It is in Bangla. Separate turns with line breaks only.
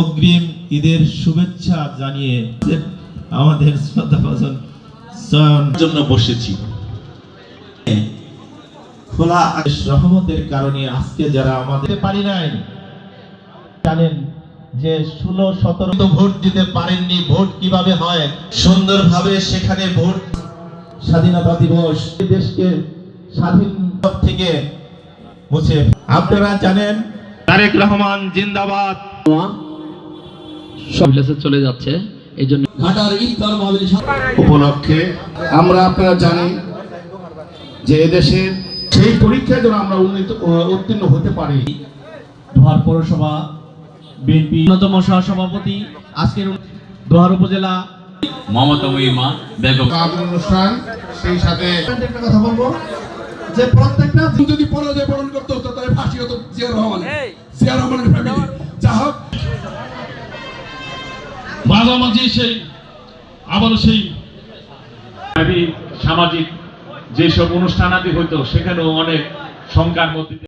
অগ্রিম ঈদের শুভেচ্ছা জানিয়ে আমাদের শ্রদ্ধাভাজন চয়ন জন্য বসেছি। খোলা রহমতের কারণে আজকে যারা আমাদের পারি নাই জানেন যে ষোলো সতেরো তো ভোট দিতে পারেননি ভোট কীভাবে হয়? সুন্দরভাবে সেখানে ভোট স্বাধীনতা দিবস দেশকে স্বাধীন থেকে মুছে আপনারা জানেন তারেক রহমান জিন্দাবাদ।
চলে যাচ্ছে এই জন্য
ঘাটার ইফতার মাহফিল
উপলক্ষে আমরা আপনারা জানি যে এদেশের সেই পরীক্ষায় যেন আমরা উন্নীত উত্তীর্ণ হতে পারি।
দোহার পৌরসভা বিএনপি অন্যতম সহসভাপতি আজকের দোহার উপজেলা
মমতা মহিমা বেগম
অনুষ্ঠান সেই সাথে
একটা কথা বলব যে প্রত্যেকটা যদি পরাজয় বরণ করতে হতো তাহলে ফাঁসি হতো জিয়া রহমান। জিয়া রহমানের
মাঝামাঝি সেই আবারও সেই সামাজিক যেসব অনুষ্ঠান আদি হইতো সেখানেও অনেক সংখ্যার মধ্যে